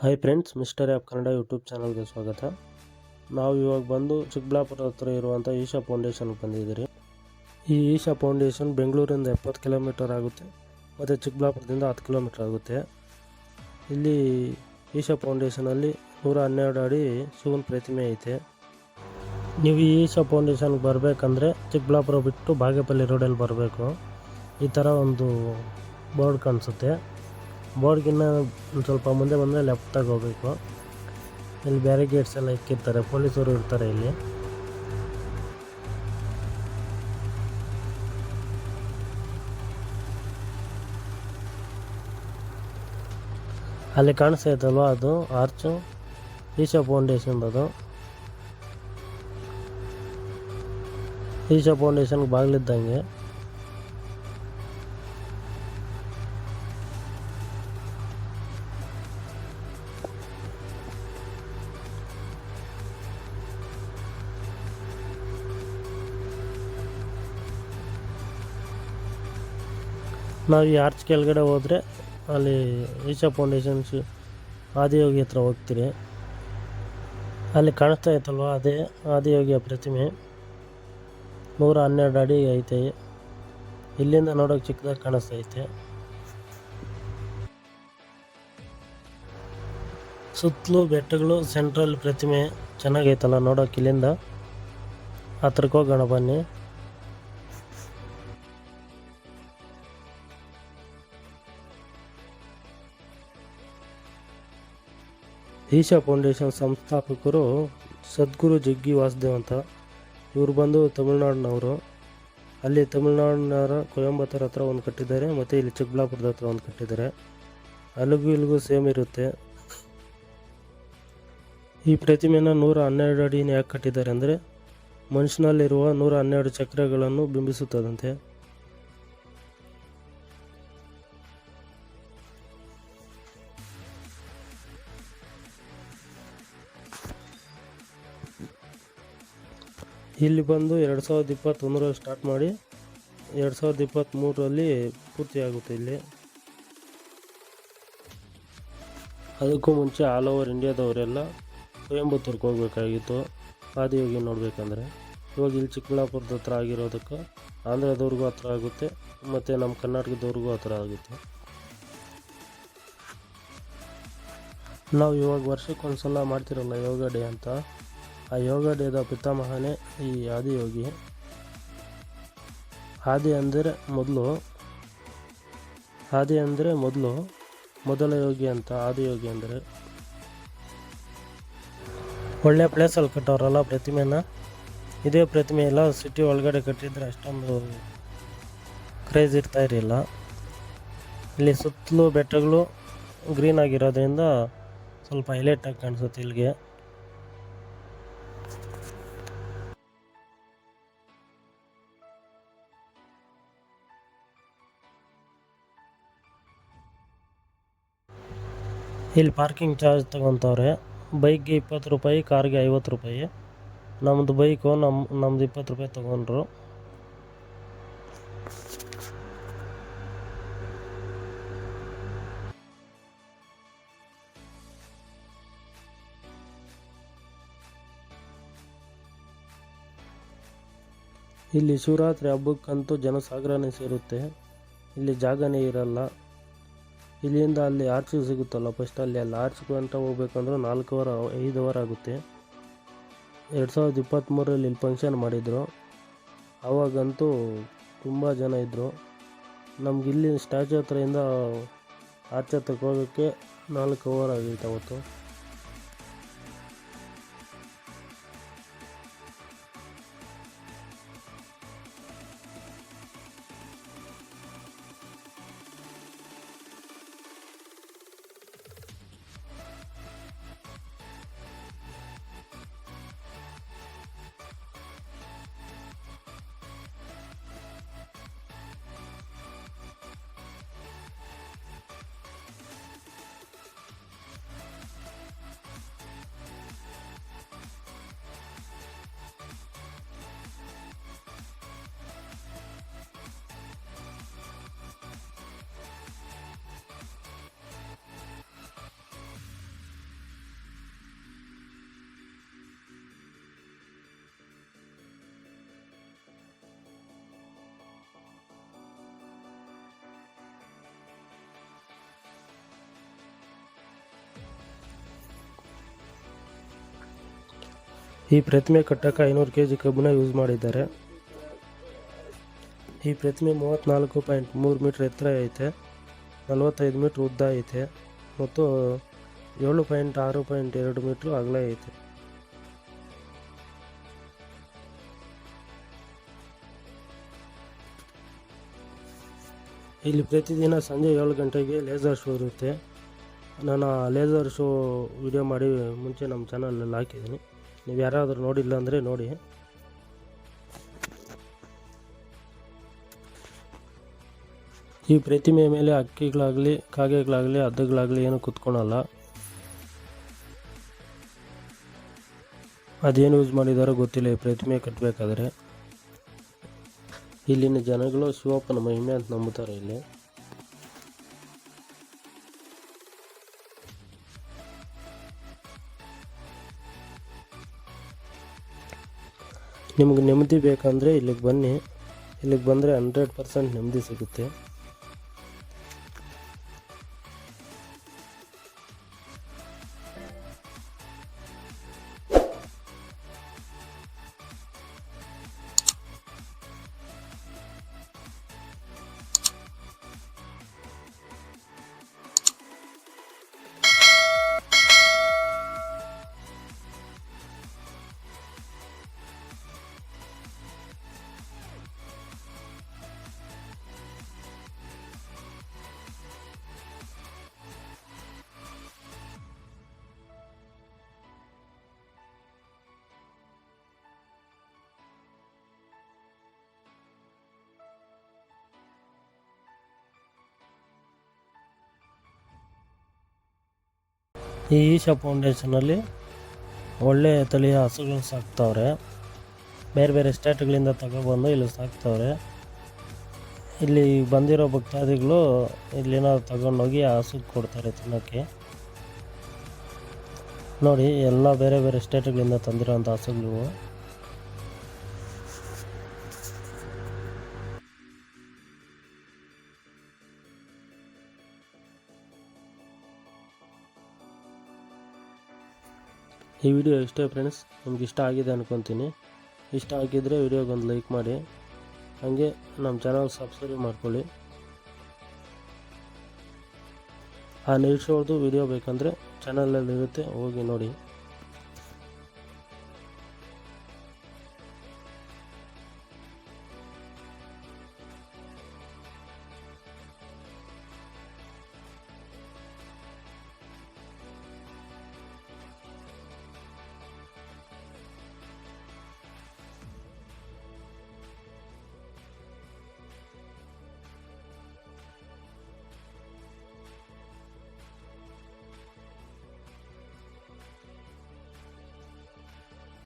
Hi friends mister of Kannada YouTube ಚಾನಲ್ಗೆ ಸ್ವಾಗತ. ನಾವು ಇವಾಗ ಬಂದು ಚಿಕ್ಕಬಳ್ಳಾಪುರ ಹತ್ರ ಇರುವಂಥ ಈಶಾ ಫೌಂಡೇಶನ್ಗೆ ಬಂದಿದ್ದೀರಿ. ಈ ಈಶಾ ಫೌಂಡೇಶನ್ ಬೆಂಗಳೂರಿಂದ ಎಪ್ಪತ್ತು ಕಿಲೋಮೀಟರ್ ಆಗುತ್ತೆ, ಮತ್ತು ಚಿಕ್ಕಬಳ್ಳಾಪುರದಿಂದ ಹತ್ತು ಕಿಲೋಮೀಟರ್ ಆಗುತ್ತೆ. ಇಲ್ಲಿ ಈಶಾ ಫೌಂಡೇಶನಲ್ಲಿ ನೂರ ಹನ್ನೆರಡು ಅಡಿ ಶಿವನ ಪ್ರತಿಮೆ ಐತೆ. ನೀವು ಈ ಈಶಾ ಫೌಂಡೇಶನ್ಗೆ ಬರಬೇಕಂದ್ರೆ ಚಿಕ್ಕಬಳ್ಳಾಪುರ ಬಿಟ್ಟು ಬಾಗೇಪಲ್ಲಿ ರೋಡಲ್ಲಿ ಬರಬೇಕು. ಈ ಥರ ಒಂದು ಬೋರ್ಡ್ ಕಾಣಿಸುತ್ತೆ. ಬೋರ್ಡ್ಗಿನ್ನ ಒಂದು ಸ್ವಲ್ಪ ಮುಂದೆ ಬಂದರೆ ಲೆಫ್ಟಾಗಿ ಹೋಗಬೇಕು. ಇಲ್ಲಿ ಬ್ಯಾರಿಗೇಡ್ಸ್ ಎಲ್ಲ ಇಕ್ಕಿರ್ತಾರೆ, ಪೊಲೀಸರು ಇರ್ತಾರೆ ಇಲ್ಲಿ. ಅಲ್ಲಿ ಕಾಣಿಸ್ತಾ ಇತ್ತಲ್ವ ಅದು? ಆರ್ಚು, ಈಶಾ ಫೌಂಡೇಶನ್ ಅದು ಈಶಾ ಫೌಂಡೇಶನ್ಗೆ ಬಾಗಿಲಿದ್ದಂಗೆ. ನಾವು ಈ ಆರ್ಚ್ ಕೆಳಗಡೆ ಹೋದರೆ ಅಲ್ಲಿ ಈಶಾ ಫೌಂಡೇಶನ್ಸ್ ಆದಿಯೋಗಿ ಹತ್ರ ಹೋಗ್ತೀರಿ. ಅಲ್ಲಿ ಕಾಣಿಸ್ತಾ ಇತ್ತಲ್ವ? ಅದೇ ಆದಿಯೋಗಿಯ ಪ್ರತಿಮೆ. ನೂರ ಹನ್ನೆರಡು ಅಡಿ ಐತೆ. ಇಲ್ಲಿಂದ ನೋಡೋಕೆ ಚಿಕ್ಕದಾಗಿ ಕಾಣಿಸ್ತೈತೆ ಸುತ್ತಲೂ ಬೆಟ್ಟಗಳು ಸೆಂಟ್ರಲ್ ಪ್ರತಿಮೆ ಚೆನ್ನಾಗೈತಲ್ಲ ನೋಡೋಕೆ ಇಲ್ಲಿಂದ? ಹತ್ರಕ್ಕೆ ಹೋಗೋಣ ಬನ್ನಿ. ಈಶಾ ಫೌಂಡೇಶನ್ ಸಂಸ್ಥಾಪಕರು ಸದ್ಗುರು ಜಗ್ಗಿ ವಾಸುದೇವ್ ಅಂತ. ಇವರು ಬಂದು ತಮಿಳ್ನಾಡಿನವರು. ಅಲ್ಲಿ ತಮಿಳ್ನಾಡಿನವರ ಕೊಯಂಬತ್ತೂರ್ ಹತ್ರ ಒಂದು ಕಟ್ಟಿದ್ದಾರೆ, ಮತ್ತು ಇಲ್ಲಿ ಚಿಕ್ಕಬಳ್ಳಾಪುರದ ಹತ್ರ ಒಂದು ಕಟ್ಟಿದ್ದಾರೆ. ಅಲ್ಲಿಗೂ ಇಲ್ಲಿಗೂ ಸೇಮ್ ಇರುತ್ತೆ. ಈ ಪ್ರತಿಮೆನ ನೂರ ಹನ್ನೆರಡು ಅಡಿನ ಯಾಕೆ ಕಟ್ಟಿದ್ದಾರೆ ಅಂದರೆ ಮನುಷ್ಯನಲ್ಲಿರುವ ನೂರ ಹನ್ನೆರಡು ಚಕ್ರಗಳನ್ನು ಬಿಂಬಿಸುತ್ತದಂತೆ. ಇಲ್ಲಿ ಬಂದು ಎರಡು ಸಾವಿರದ ಇಪ್ಪತ್ತೊಂದರಲ್ಲಿ ಸ್ಟಾರ್ಟ್ ಮಾಡಿ ಎರಡು ಸಾವಿರದ ಇಪ್ಪತ್ತ್ಮೂರರಲ್ಲಿ ಪೂರ್ತಿ ಆಗುತ್ತೆ ಇಲ್ಲಿ. ಅದಕ್ಕೂ ಮುಂಚೆ ಆಲ್ ಓವರ್ ಇಂಡಿಯಾದವರೆಲ್ಲ ಕೊಯಂಬತ್ತೂರ್ಗೆ ಹೋಗ್ಬೇಕಾಗಿತ್ತು. ಆದಿಯೋಗಿ ನೋಡಬೇಕಂದ್ರೆ. ಇವಾಗ ಇಲ್ಲಿ ಚಿಕ್ಕಬಳ್ಳಾಪುರದ ಹತ್ರ ಆಗಿರೋದಕ್ಕೆ ಆಂಧ್ರದವ್ರಿಗೂ ಹತ್ರ ಆಗುತ್ತೆ, ಮತ್ತು ನಮ್ಮ ಕರ್ನಾಟಕದವ್ರಿಗೂ ಹತ್ರ ಆಗುತ್ತೆ. ನಾವು ಇವಾಗ ವರ್ಷಕ್ಕೊಂದ್ಸಲ ಸಲ ಮಾಡ್ತಿರಲ್ಲ ಯೋಗ ಡೇ ಅಂತ. ಆ ಯೋಗ ಡೇದ ಪಿತಾಮಹನೇ ಈ ಆದಿಯೋಗಿ ಆದಿ ಅಂದರೆ ಮೊದಲು, ಆದಿ ಅಂದರೆ ಮೊದಲು, ಮೊದಲ ಯೋಗಿ ಅಂತ ಆದಿಯೋಗಿ ಅಂದರೆ. ಒಳ್ಳೆ ಪ್ಲೇಸಲ್ಲಿ ಕಟ್ಟೋರಲ್ಲ ಪ್ರತಿಮೆನ? ಇದೇ ಪ್ರತಿಮೆ ಇಲ್ಲ ಸಿಟಿ ಒಳಗಡೆ ಕಟ್ಟಿದ್ರೆ ಅಷ್ಟೊಂದು ಕ್ರೇಜ್ ಇರ್ತಾ ಇರಲಿಲ್ಲ. ಇಲ್ಲಿ ಸುತ್ತಲೂ ಬೆಟ್ಟಗಳು ಗ್ರೀನ್ ಆಗಿರೋದ್ರಿಂದ ಸ್ವಲ್ಪ ಹೈಲೈಟಾಗಿ ಕಾಣಿಸುತ್ತೆ ಇಲ್ಲಿಗೆ. ಇಲ್ಲಿ ಪಾರ್ಕಿಂಗ್ ಚಾರ್ಜ್ ತಗೊತವ್ರೆ. ಬೈಕ್ಗೆ ಇಪ್ಪತ್ತು ರೂಪಾಯಿ ಕಾರ್ಗೆ ಐವತ್ತು ರೂಪಾಯಿ. ನಮ್ಮದು ಬೈಕು ನಮ್ಮ ನಮ್ದು ಇಪ್ಪತ್ತು ರೂಪಾಯಿ ತೊಗೊಂಡ್ರು. ಇಲ್ಲಿ ಶಿವರಾತ್ರಿ ಹಬ್ಬಕ್ಕಂತೂ ಜನಸಾಗರನೇ ಸೇರುತ್ತೆ. ಇಲ್ಲಿ ಜಾಗನೇ ಇರಲ್ಲ. ಇಲ್ಲಿಂದ ಅಲ್ಲಿ ಆರ್ಚ್ ಸಿಗುತ್ತಲ್ಲ ಫಸ್ಟ್ ಅಲ್ಲಿ ಅಲ್ಲಿ ಆರ್ಚ್ಗೆ ಅಂತ ಹೋಗ್ಬೇಕಂದ್ರೆ ನಾಲ್ಕು ಅವರ್ ಐದು ಅವರ್ ಆಗುತ್ತೆ. ಎರಡು ಸಾವಿರದ ಇಪ್ಪತ್ತ್ಮೂರಲ್ಲಿ ಇಲ್ಲಿ ಫಂಕ್ಷನ್ ಮಾಡಿದರು. ಆವಾಗಂತೂ ತುಂಬ ಜನ ಇದ್ದರು ನಮ್ಗೆ ಇಲ್ಲಿ ಸ್ಟ್ಯಾಚು ಹತ್ರದಿಂದ ಆರ್ಚ್ ಹತ್ರಕ್ಕೆ ಹೋಗೋಕ್ಕೆ ನಾಲ್ಕು ಅವರ್ ಆಗಿತ್ತು ಅವತ್ತು. ಈ ಪ್ರತಿಮೆ ಕಟ್ಟಕ್ಕೆ ಐನೂರು ಕೆ ಜಿ ಕಬ್ಬನ್ನ ಯೂಸ್ ಮಾಡಿದ್ದಾರೆ. ಈ ಪ್ರತಿಮೆ ಮೂವತ್ತ್ನಾಲ್ಕು ಪಾಯಿಂಟ್ ಮೂರು ಮೀಟ್ರ್ ಎತ್ತರ ಐತೆ. ನಲವತ್ತೈದು ಮೀಟ್ರ್ ಉದ್ದ ಐತೆ. ಮತ್ತು ಏಳು ಪಾಯಿಂಟ್ ಆರು ಪಾಯಿಂಟ್ ಎರಡು ಮೀಟ್ರ್ ಅಗಲ ಐತೆ. ಇಲ್ಲಿ ಪ್ರತಿದಿನ ಸಂಜೆ ಏಳು ಗಂಟೆಗೆ ಲೇಸರ್ ಶೋ ಇರುತ್ತೆ. ನಾನು ಲೇಸರ್ ಶೋ ವಿಡಿಯೋ ಮಾಡಿ ಮುಂಚೆ ನಮ್ಮ ಚಾನಲಲ್ಲಿ ಹಾಕಿದ್ದೀನಿ. ನೀವು ಯಾರಾದರೂ ನೋಡಿಲ್ಲ ಅಂದರೆ ನೋಡಿ. ಈ ಪ್ರತಿಮೆ ಮೇಲೆ ಅಕ್ಕಿಗಳಾಗಲಿ ಕಾಗೆಗಳಾಗಲಿ, ಹದ್ದಗಳಾಗಲಿ ಏನು ಕುತ್ಕೊಳಲ್ಲ. ಅದೇನು ಯೂಸ್ ಮಾಡಿದಾರೋ ಗೊತ್ತಿಲ್ಲ, ಈ ಪ್ರತಿಮೆ ಕಟ್ಟಬೇಕಾದ್ರೆ ಇಲ್ಲಿನ ಜನಗಳು ಶಿವಪ್ಪನ ಮಹಿಮೆ ಅಂತ ನಂಬುತ್ತಾರೆ ಇಲ್ಲಿ. ನಿಮ್ಗೆ ನೆಮ್ಮದಿ ಬೇಕಂದರೆ ಇಲ್ಲಿಗೆ ಬನ್ನಿ. ಇಲ್ಲಿಗೆ ಬಂದರೆ ಹಂಡ್ರೆಡ್ ಪರ್ಸೆಂಟ್ ನೆಮ್ಮದಿ ಸಿಗುತ್ತೆ. ಈ ಈಶಾ ಫೌಂಡೇಶನಲ್ಲಿ ಒಳ್ಳೆಯ ತಳಿಯ ಹಸುಗಳನ್ನ ಸಾಕ್ತವ್ರೆ. ಬೇರೆ ಬೇರೆ ಸ್ಟೇಟ್ಗಳಿಂದ ತಗೊಬಂದು ಇಲ್ಲಿ ಸಾಕ್ತವ್ರೆ. ಇಲ್ಲಿ ಬಂದಿರೋ ಭಕ್ತಾದಿಗಳು ಇಲ್ಲಿನ ತಗೊಂಡೋಗಿ ಹಸು ಕೊಡ್ತಾರೆ ತಿನ್ನೋಕ್ಕೆ ನೋಡಿ, ಎಲ್ಲ ಬೇರೆ ಬೇರೆ ಸ್ಟೇಟ್ಗಳಿಂದ ತಂದಿರೋಂಥ ಹಸುಗಳು. ಈ ವಿಡಿಯೋ ಇಷ್ಟೇ ಫ್ರೆಂಡ್ಸ್, ನಿಮ್ಗೆ ಇಷ್ಟ ಆಗಿದೆ ಅನ್ಕೊತೀನಿ. ಇಷ್ಟ ಆಗಿದ್ದರೆ ವಿಡಿಯೋಗೊಂದು ಲೈಕ್ ಮಾಡಿ. ಹಾಗೆ ನಮ್ಮ ಚಾನಲ್ ಸಬ್ಸ್ಕ್ರೈಬ್ ಮಾಡ್ಕೊಳ್ಳಿ. ಆ ನಿರೀಕ್ಷೆ ವಿಡಿಯೋ ಬೇಕಂದರೆ ಚಾನಲಲ್ಲಿ ಇರುತ್ತೆ, ಹೋಗಿ ನೋಡಿ.